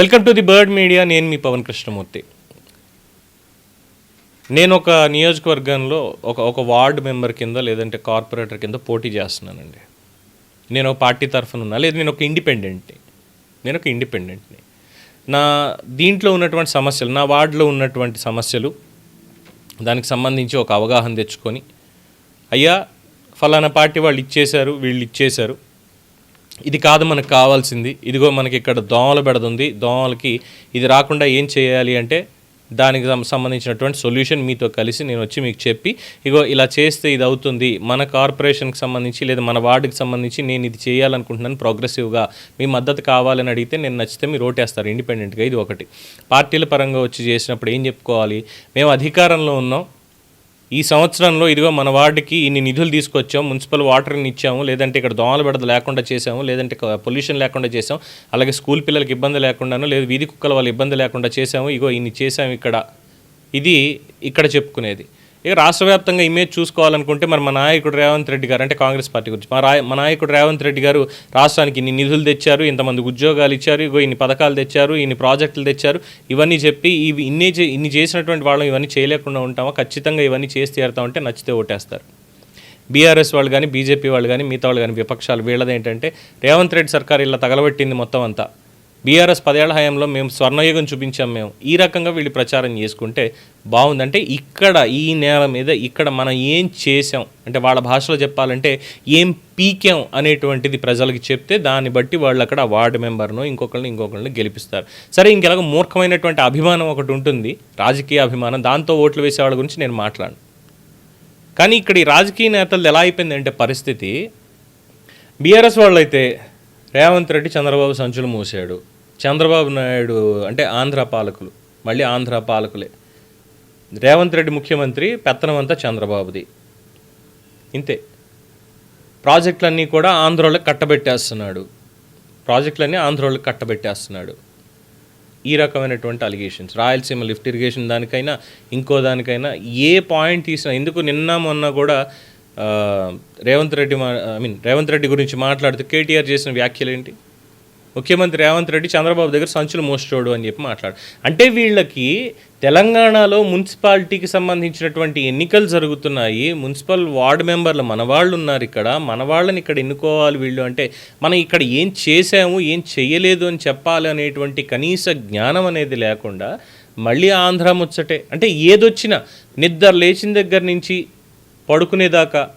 Welcome to the bird media నేను మీ పవన్ కృష్ణమూర్తి. నేను ఒక నియోజకవర్గంలో ఒక ఒక వార్డు మెంబర్ కింద లేదంటే కార్పొరేటర్ కింద పోటీ చేస్తున్నానండి. నేను ఒక పార్టీ తరఫున ఉన్నా లేదు నేను ఒక ఇండిపెండెంట్ని. నేను ఒక ఇండిపెండెంట్ని. నా దీంట్లో ఉన్నటువంటి సమస్యలు నా వార్డులో ఉన్నటువంటి సమస్యలు దానికి సంబంధించి ఒక అవగాహన తెచ్చుకొని అయ్యా ఫలానా పార్టీ వాళ్ళు ఇచ్చేశారు వీళ్ళు ఇచ్చేశారు ఇది కాదు మనకు కావాల్సింది. ఇదిగో మనకి ఇక్కడ దోమల పెడుతుంది దోమలకి ఇది రాకుండా ఏం చేయాలి అంటే దానికి సంబంధించినటువంటి సొల్యూషన్ మీతో కలిసి నేను వచ్చి మీకు చెప్పి ఇగో ఇలా చేస్తే ఇది అవుతుంది. మన కార్పొరేషన్కి సంబంధించి లేదా మన వార్డుకి సంబంధించి నేను ఇది చేయాలనుకుంటున్నాను ప్రోగ్రెసివ్గా. మీ మద్దతు కావాలని అడిగితే నేను నచ్చితే మీరు ఓటేస్తారు ఇండిపెండెంట్గా. ఇది ఒకటి. పార్టీల పరంగా వచ్చి చేసినప్పుడు ఏం చెప్పుకోవాలి? మేము అధికారంలో ఉన్నాం. ఈ సంవత్సరంలో ఇదిగో మన వార్డుకి ఇన్ని నిధులు తీసుకొచ్చాం మున్సిపల్ వాటర్ని ఇచ్చాము లేదంటే ఇక్కడ దోమల బెడద లేకుండా చేసాము లేదంటే పొల్యూషన్ లేకుండా చేసాం అలాగే స్కూల్ పిల్లలకి ఇబ్బంది లేకుండాను లేదు వీధి కుక్కల వాళ్ళ ఇబ్బంది లేకుండా చేసాము ఇగో ఇన్ని చేసాము ఇక్కడ. ఇది ఇక్కడ చెప్పుకునేది. ఇక రాష్ట్ర వ్యాప్తంగా ఇమేజ్ చూసుకోవాలనుకుంటే మరి మా నాయకుడు రేవంత్ రెడ్డి గారు అంటే కాంగ్రెస్ పార్టీ గురించి. మా రాయ మా నాయకుడు రేవంత్ రెడ్డి గారు రాష్ట్రానికి ఇన్ని నిధులు తెచ్చారు ఇంతమంది ఉద్యోగాలు ఇచ్చారు ఇగో ఇన్ని పథకాలు తెచ్చారు ఇన్ని ప్రాజెక్టులు తెచ్చారు ఇవన్నీ చెప్పి ఇవి ఇన్ని ఇన్ని చేసినటువంటి వాళ్ళం ఇవన్నీ చేయలేకుండా ఉంటామా? ఖచ్చితంగా ఇవన్నీ చేసి తీరుతామంటే నచ్చితే ఓటేస్తారు. బీఆర్ఎస్ వాళ్ళు కానీ బీజేపీ వాళ్ళు కానీ మిగతా వాళ్ళు కానీ విపక్షాలు వీళ్ళది ఏంటంటే రేవంత్ రెడ్డి సర్కార్ ఇలా తగలబెట్టింది మొత్తం అంతా. బీఆర్ఎస్ పదేళ్ళ హయాంలో మేము స్వర్ణయుగం చూపించాం మేము. ఈ రకంగా వీళ్ళు ప్రచారం చేసుకుంటే బాగుందంటే ఇక్కడ ఈ నేల మీద ఇక్కడ మనం ఏం చేసాం అంటే వాళ్ళ భాషలో చెప్పాలంటే ఏం పీకాం అనేటువంటిది ప్రజలకు చెప్తే దాన్ని బట్టి వాళ్ళు అక్కడ వార్డు మెంబర్ను ఇంకొకరిని ఇంకొకరిని గెలిపిస్తారు. సరే ఇంకెలాగ మూర్ఖమైనటువంటి అభిమానం ఒకటి ఉంటుంది. రాజకీయ అభిమానం దాంతో ఓట్లు వేసే వాళ్ళ గురించి నేను మాట్లాడను. కానీ ఇక్కడ ఈ రాజకీయ నేతలు ఎలా అయిపోయిందంటే పరిస్థితి బీఆర్ఎస్ వాళ్ళు అయితే రేవంత్ రెడ్డి చంద్రబాబు సంచులు మూసాడు. చంద్రబాబు నాయుడు అంటే ఆంధ్ర పాలకులు. మళ్ళీ ఆంధ్ర పాలకులే. రేవంత్ రెడ్డి ముఖ్యమంత్రి పెత్తనం అంతా చంద్రబాబుది. ఇంతే. ప్రాజెక్టులన్నీ కూడా ఆంధ్రోళ్ళకి కట్టబెట్టేస్తున్నాడు. ప్రాజెక్టులన్నీ ఆంధ్రోళ్ళకి కట్టబెట్టేస్తున్నాడు. ఈ రకమైనటువంటి అలిగేషన్స్ రాయలసీమ లిఫ్ట్ ఇరిగేషన్ దానికైనా ఇంకో దానికైనా ఏ పాయింట్ తీసినా ఎందుకు నిన్న మొన్న కూడా రేవంత్ రెడ్డి ఐ మీన్ రేవంత్ రెడ్డి గురించి మాట్లాడుతూ కేటీఆర్ చేసిన వ్యాఖ్యలు ఏంటి? ముఖ్యమంత్రి రేవంత్ రెడ్డి చంద్రబాబు దగ్గర సంచులు మోస్టోడు అని చెప్పి మాట్లాడు అంటే వీళ్ళకి తెలంగాణలో మున్సిపాలిటీకి సంబంధించినటువంటి ఎన్నికలు జరుగుతున్నాయి మున్సిపల్ వార్డు మెంబర్లు మన వాళ్ళు ఉన్నారు ఇక్కడ మన వాళ్ళని ఇక్కడ ఎన్నుకోవాలి వీళ్ళు అంటే మనం ఇక్కడ ఏం చేసాము ఏం చేయలేదు అని చెప్పాలి అనేటువంటి కనీస జ్ఞానం అనేది లేకుండా మళ్ళీ ఆంధ్ర ముచ్చటే అంటే ఏదొచ్చినా నిద్ర లేచిన దగ్గర నుంచి పడుకునేదాకా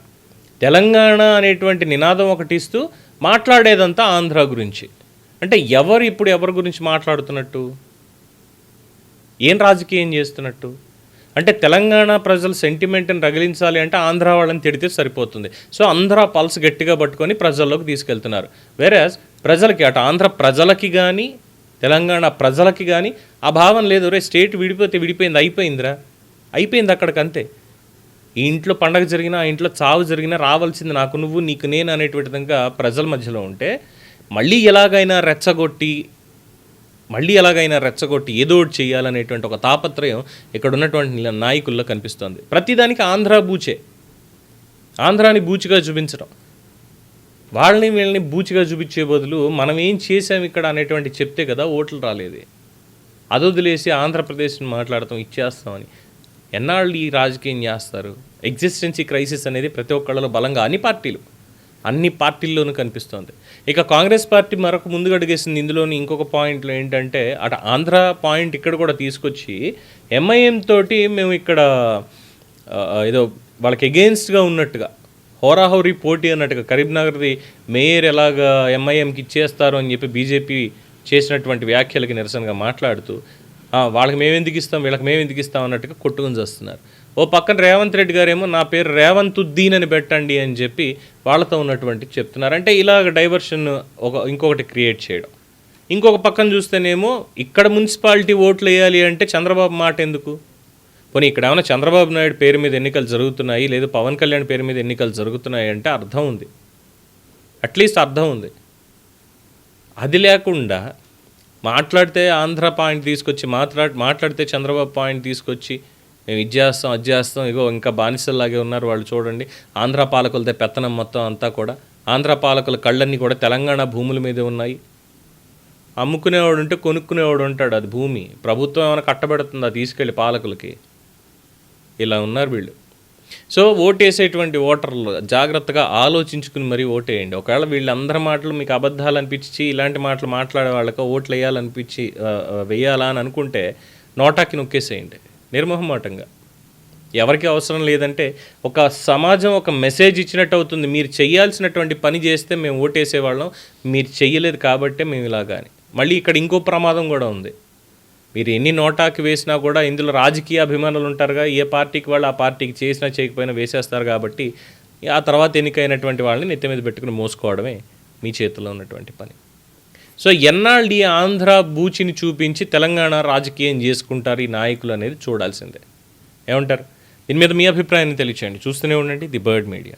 తెలంగాణ అనేటువంటి నినాదం ఒకటి ఇస్తూ మాట్లాడేదంతా ఆంధ్ర గురించి. అంటే ఎవరు ఇప్పుడు ఎవరి గురించి మాట్లాడుతున్నట్టు? ఏం రాజకీయం చేస్తున్నట్టు? అంటే తెలంగాణ ప్రజల సెంటిమెంట్ని రగిలించాలి అంటే ఆంధ్ర వాళ్ళని తిడితే సరిపోతుంది. సో ఆంధ్ర పల్స్ గట్టిగా పట్టుకొని ప్రజల్లోకి తీసుకెళ్తున్నారు. వేరేస్ ప్రజలకి అటు ఆంధ్ర ప్రజలకి కానీ తెలంగాణ ప్రజలకి కానీ ఆ భావం లేదు. రే స్టేట్ విడిపోతే విడిపోయింది అయిపోయిందిరా. అయిపోయింది అక్కడికి అంతే ఈ ఇంట్లో పండగ జరిగినా ఆ ఇంట్లో చావు జరిగినా రావాల్సింది నాకు నువ్వు నీకు నేను అనేటువంటి విధంగా ప్రజల మధ్యలో ఉంటే మళ్ళీ ఎలాగైనా రెచ్చగొట్టి మళ్ళీ ఎలాగైనా రెచ్చగొట్టి ఏదో ఒకటి చేయాలనేటువంటి ఒక తాపత్రయం ఇక్కడ ఉన్నటువంటి నాయకుల్లో కనిపిస్తోంది. ప్రతిదానికి ఆంధ్ర బూచే. ఆంధ్రాని బూచిగా చూపించడం. వాళ్ళని వీళ్ళని బూచిగా చూపించే బదులు మనం ఏం చేసాం ఇక్కడ అనేటువంటి చెప్తే కదా ఓట్లు రాలేదు. అది వదిలేసి ఆంధ్రప్రదేశ్ని మాట్లాడతాం ఇచ్చేస్తామని. ఎన్నాళ్ళు ఈ రాజకీయం చేస్తారు? ఎగ్జిస్టెన్సీ క్రైసిస్ అనేది ప్రతి ఒక్కళ్ళలో బలంగా అన్ని పార్టీలు అన్ని పార్టీల్లోనూ కనిపిస్తోంది. ఇక కాంగ్రెస్ పార్టీ మరొక ముందుకు అడిగేసింది. ఇందులోని ఇంకొక పాయింట్లో ఏంటంటే అటు ఆంధ్ర పాయింట్ ఇక్కడ కూడా తీసుకొచ్చి ఎంఐఎం తోటి మేము ఇక్కడ ఏదో వాళ్ళకి ఎగెయిన్స్ట్గా ఉన్నట్టుగా హోరాహోరీ పోటీ అన్నట్టుగా కరీంనగర్ది మేయర్ ఎలాగా ఎంఐఎంకి ఇచ్చేస్తారు అని చెప్పి బీజేపీ చేసినటువంటి వ్యాఖ్యలకి నిరసనగా మాట్లాడుతూ వాళ్ళకి మేము ఎందుకు ఇస్తాం? వీళ్ళకి మేము ఎందుకు ఇస్తాం అన్నట్టుగా కొట్టుకుని చేస్తున్నారు. ఓ పక్కన రేవంత్ రెడ్డి గారేమో నా పేరు రేవంత్ ఉద్దీన్ అని పెట్టండి అని చెప్పి వాళ్ళతో ఉన్నటువంటి చెప్తున్నారు. అంటే ఇలాగ డైవర్షన్ ఒక ఇంకొకటి క్రియేట్ చేయడం. ఇంకొక పక్కన చూస్తేనేమో ఇక్కడ మున్సిపాలిటీ ఓట్లు వేయాలి అంటే చంద్రబాబు మాట ఎందుకు? పోనీ ఇక్కడ ఏమైనా చంద్రబాబు నాయుడు పేరు మీద ఎన్నికలు జరుగుతున్నాయి లేదా పవన్ కళ్యాణ్ పేరు మీద ఎన్నికలు జరుగుతున్నాయి అంటే అర్థం ఉంది. అట్లీస్ట్ అర్థం ఉంది. అది లేకుండా మాట్లాడితే ఆంధ్ర పాయింట్ తీసుకొచ్చి మాట్లా మాట్లాడితే చంద్రబాబు పాయింట్ తీసుకొచ్చి మేము ఇది చేస్తాం అది చేస్తాం ఇగో ఇంకా బానిసల్లాగే ఉన్నారు వాళ్ళు చూడండి. ఆంధ్ర పాలకులతో పెత్తనం మొత్తం అంతా కూడా. ఆంధ్ర పాలకుల కళ్ళన్నీ కూడా తెలంగాణ భూముల మీదే ఉన్నాయి. అమ్ముకునేవాడు ఉంటే కొనుక్కునేవాడు ఉంటాడు అది భూమి. ప్రభుత్వం ఏమైనా కట్టబెడుతుందా తీసుకెళ్ళి పాలకులకి? ఇలా ఉన్నారు వీళ్ళు. సో ఓటేసేటువంటి ఓటర్లు జాగ్రత్తగా ఆలోచించుకుని మరీ ఓటేయండి. ఒకవేళ వీళ్ళందరి మాటలు మీకు అబద్ధాలు అనిపించి ఇలాంటి మాటలు మాట్లాడే వాళ్ళకి ఓట్లు వేయాలనిపించి వేయాలా అని అనుకుంటే నోటాకి నొక్కేసేయండి. నిర్మోహమాటంగా. ఎవరికి అవసరం లేదంటే ఒక సమాజం ఒక మెసేజ్ ఇచ్చినట్టు అవుతుంది. మీరు చేయాల్సినటువంటి పని చేస్తే మేము ఓటేసేవాళ్ళం. మీరు చెయ్యలేదు కాబట్టే మేము ఇలాగా అని. మళ్ళీ ఇక్కడ ఇంకో ప్రమాదం కూడా ఉంది. మీరు ఎన్ని నోటాకి వేసినా కూడా ఇందులో రాజకీయ అభిమానులు ఉంటారుగా ఏ పార్టీకి వాళ్ళు ఆ పార్టీకి చేసినా చేయకపోయినా వేసేస్తారు కాబట్టి ఆ తర్వాత ఎన్నికైనటువంటి వాళ్ళని నెత్తి మీద పెట్టుకుని మోసుకోవడమే మీ చేతిలో ఉన్నటువంటి పని. సో ఎన్నాళ్ళు ఈ ఆంధ్ర బూచిని చూపించి తెలంగాణ రాజకీయం చేసుకుంటారు ఈ నాయకులు అనేది చూడాల్సిందే. ఏమంటారు? దీని మీద మీ అభిప్రాయాన్ని తెలియచేయండి. చూస్తూనే ఉండండి. The bird media.